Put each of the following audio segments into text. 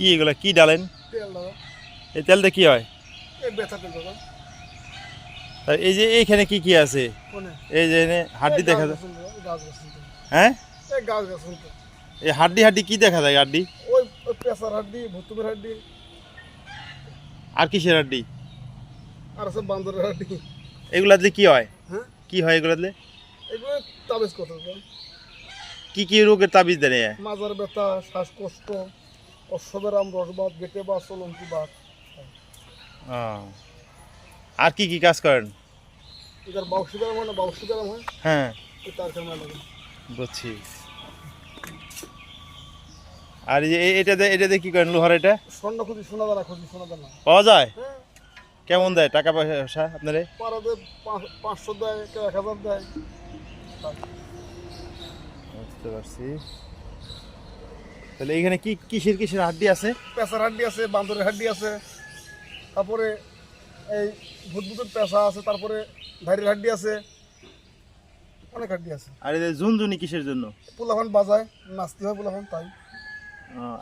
কি এগুলা কি ডালেন? এই তেলটা কি হয়? এই বেচা তেল এই যে এইখানে কি কি আছে? এই যে হাড্ডি দেখা যায়। হ্যাঁ? এই হাড্ডি হাড্ডি কি দেখা যায় হাড্ডি? হাড্ডি আর কিসের হাড্ডি? আর আছে বান্দরের হাড্ডি। এগুলাতে কি হয়? হ্যাঁ? কি হয় এগুলো তাবিজ কথা কি কি রোগের তাবিজ এ? মাজার ব্যথা শ্বাসকষ্ট অশ্ববেরাম রসবাদ গেটে বা চলন্তি বাদ ও। আর কি কি কাজ করেন? এটার বাউসি গরম হয় না? বাউসি গরম হয়? হ্যাঁ। তার লাগে। বুঝছি। আর এই যে এ- এটাতে কি করেন লোহার এটা? স্বর্ণ খুঁজি সোনা দানা খুঁজি সোনা দানা পাওয়া যায়? হ্যাঁ। কেমন দেয়? টাকা পয়সা আপনারে পাড়াতে পাঁচ- পাঁচশো দেয় এক হাজার দেয়। বুঝতে পারছি। তাহলে এখানে কি কিসের কিসের হাড্ডি আছে? পেঁচার হাড্ডি আছে বান্দরের হাড্ডি আছে তারপরে এই ভূতভূতের পেঁচা আছে তারপরে ভাইরের হাড্ডি আছে অনেক হাড্ডি আছে। আর এই যে ঝুনঝুনি কিসের জন্য? পোলাফান বাজায় নাচতে হয় পোলাফান তাই।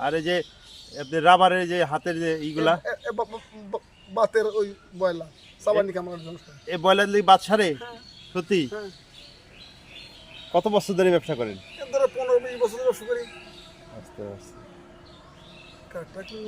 আর এই যে আপনার রাবারের যে হাতের যে ইগুলা বাতের ওই বয়লা সাবানি কামড়ার জন্য এই ব্রয়লার লিগে বাদ সারে? হ্যাঁ। সত্যি? হ্যাঁ। কত বছর ধরে ব্যবসা করেন? এর ধরে পনেরো বিশ বছর ব্যবসা করি। বুঝতে পারছি কাঠটা কি